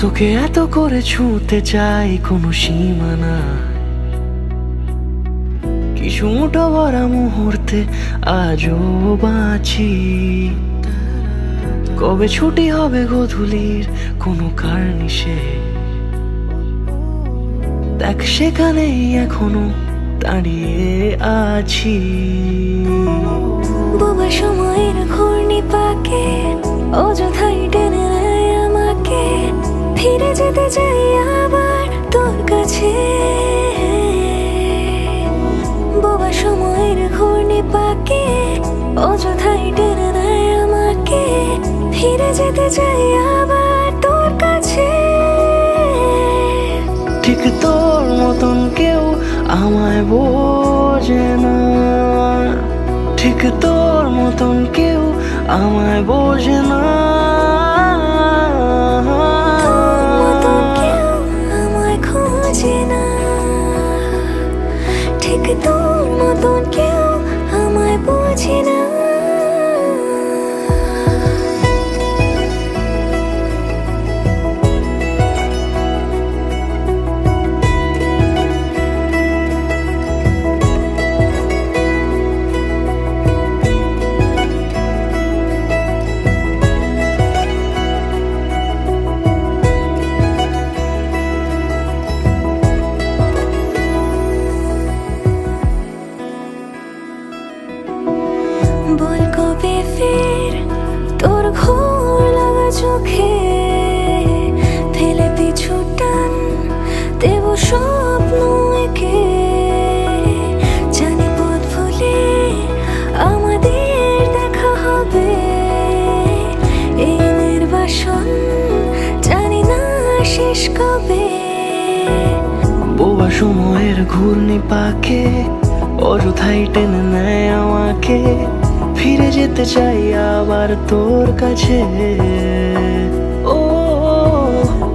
তোকে এত করে ছুঁতে চাই কোনো সীমানা। কিছু মুঠো ভরা মুহূর্তে আজও বাঁচি। কবে ছুটি হবে গধূলির কোনো কার্নিশে? দেখ সেখানেই এখনও দাঁড়িয়ে আছি। বোবা সময়ের ঘূর্ণি পাকে, অযথাই টেনে নেয় আমাকে। ফিরে যেতে চাই আবার তোর কাছে। অযথাই টেনে নেয় আমাকে। ফিরে যেতে চাই আবার তোর কাছে। ঠিক তোর মতন কেউ আমায় বোঝে না। ঠিক তোর মতন কেউ আমায় বোঝে না। চোখে ফেলে পিছু টান দেব স্বপ্ন একে জানি পথ ভুলে আমাদের দেখা হবে। এই নির্বাসন জানি না শেষ কবে। বোবা সময়ের ঘূর্ণি পাকে অযথাই টেনে নেয় আমাকে। ফিরে যেতে চাই আবার তোর কাছে। ও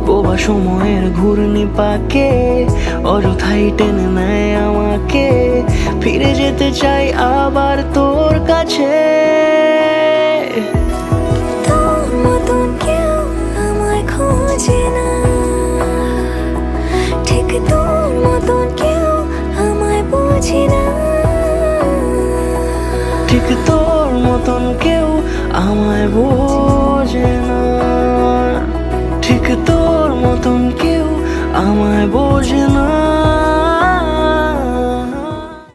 বোবা সময়ের ঘূর্ণি পাকে অযথাই টেনে নেয় আমাকে। ফিরে যেতে চাই আবার তোর কাছে। তোর মতন কেউ আমায় খোঁজে না। ঠিক তোর মতন কেউ আমায় বোঝে না। ঠিক তোর মতন কেউ আমায় বোঝে না। ঠিক তোর মতন কেউ আমায় বোঝে না।